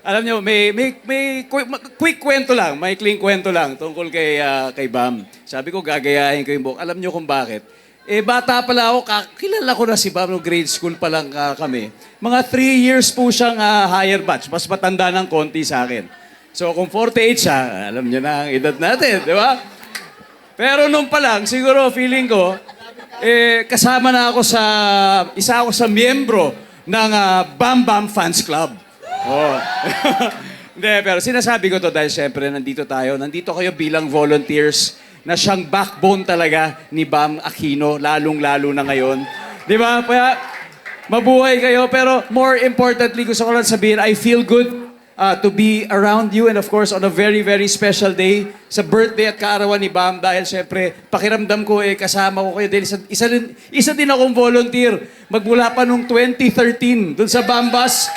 Alam nyo, may, may, may quick, kwento lang, may clean kwento lang tungkol kay, ah, kay Bam. Sabi ko, gagayahin ko yung book. Alam nyo kung bakit? Eh, bata pala ako, kilala ko na si Bam, no grade school pa lang ah, kami. Mga three years po siyang ah, higher batch, mas matanda ng konti sa akin. So, kung 48 siya, alam nyo na ang edad natin, di ba? Pero nung pa lang, siguro feeling ko, eh, kasama na ako sa, isa ako sa miyembro ng ah, Bam Bam Fans Club. Oh. Hindi, pero sinasabi ko to dahil syempre nandito tayo. Nandito kayo bilang volunteers na siyang backbone talaga ni Bam Aquino, lalong-lalo na ngayon. Di ba? Kaya mabuhay kayo. Pero more importantly, gusto ko lang sabihin, I feel good uh, to be around you and of course on a very, very special day sa birthday at kaarawan ni Bam dahil syempre pakiramdam ko eh kasama ko kayo dahil isa, isa, din, isa din akong volunteer magmula pa nung 2013 dun sa Bambas.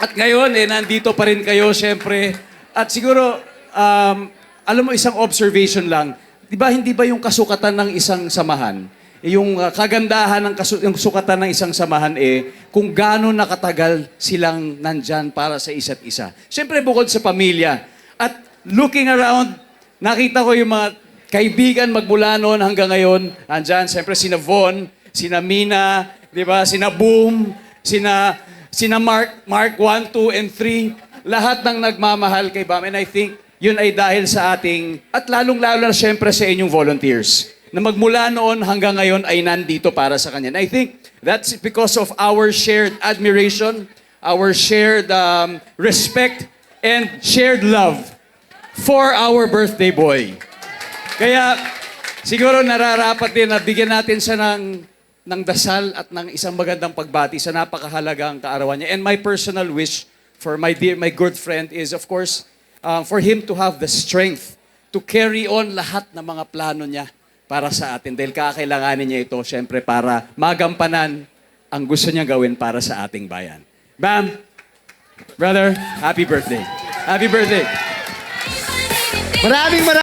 At ngayon eh nandito pa rin kayo syempre. At siguro um, alam mo isang observation lang, 'di ba hindi ba yung kasukatan ng isang samahan eh, yung uh, kagandahan ng kasu- yung sukatan ng isang samahan eh, kung gaano nakatagal silang nandyan para sa isa't isa. Siyempre bukod sa pamilya. At looking around, nakita ko yung mga kaibigan magmula noon hanggang ngayon. Nandyan, siyempre sina Von, sina Mina, di ba, sina Boom, sina, sina Mark, Mark 1, 2, and 3. Lahat ng nagmamahal kay Bam. And I think yun ay dahil sa ating, at lalong-lalo na siyempre sa inyong volunteers na magmula noon hanggang ngayon ay nandito para sa kanya. And I think that's because of our shared admiration, our shared um, respect, and shared love for our birthday boy. Kaya siguro nararapat din na bigyan natin siya ng, ng dasal at ng isang magandang pagbati sa napakahalagang kaarawan niya. And my personal wish for my dear, my good friend is of course um, for him to have the strength to carry on lahat ng mga plano niya para sa atin. Dahil kakailanganin niya ito, syempre, para magampanan ang gusto niya gawin para sa ating bayan. Bam! Brother, happy birthday. Happy birthday. Maraming maraming